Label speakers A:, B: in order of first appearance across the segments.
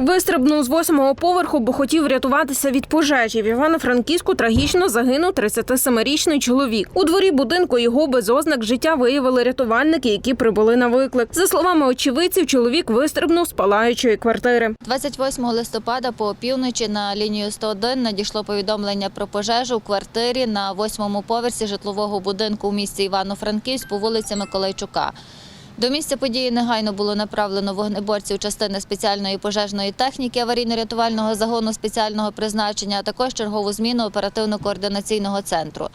A: Вистрибнув з восьмого поверху, бо хотів врятуватися від пожежі. В Івано-Франківську трагічно загинув 37-річний чоловік. У дворі будинку його без ознак життя виявили рятувальники, які прибули на виклик. За словами очевидців, чоловік вистрибнув з палаючої квартири.
B: 28 листопада по півночі на лінію 101 надійшло повідомлення про пожежу у квартирі на восьмому поверсі житлового будинку у місті Івано-Франківськ по вулиці Миколайчука. До місця події негайно було направлено вогнеборців частини спеціальної пожежної техніки аварійно-рятувального загону спеціального призначення, а також чергову зміну оперативно-координаційного центру.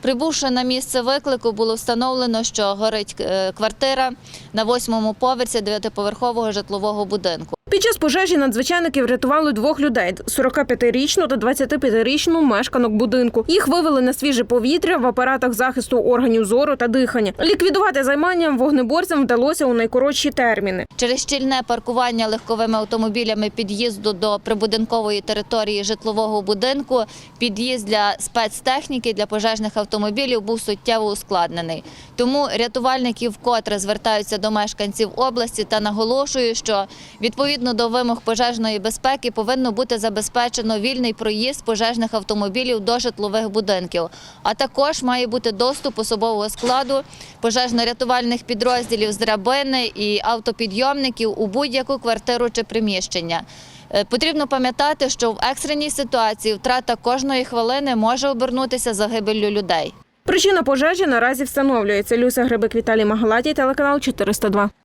B: Прибувши на місце виклику, було встановлено, що горить е, квартира на восьмому поверсі дев'ятиповерхового житлового будинку.
A: Під час пожежі надзвичайники врятували двох людей: – 45-річну та 25-річну мешканок будинку. Їх вивели на свіже повітря в апаратах захисту органів зору та дихання. Ліквідувати займанням вогнеборцям вдалося у найкоротші терміни.
B: Через щільне паркування легковими автомобілями під'їзду до прибудинкової території житлового будинку, під'їзд для спецтехніки для пожежних автомобілів був суттєво ускладнений. Тому рятувальники вкотре звертаються до мешканців області та наголошують, що відповідно до вимог пожежної безпеки повинно бути забезпечено вільний проїзд пожежних автомобілів до житлових будинків, а також має бути доступ особового складу пожежно-рятувальних підрозділів з драбини і автопідйомників у будь-яку квартиру чи приміщення. Е, Потрібно пам'ятати, що в екстреній ситуації втрата кожної хвилини може обернутися загибеллю людей.
A: Причина пожежі наразі встановлюється. Люся Грибик Віталій Магалатій, телеканал 402.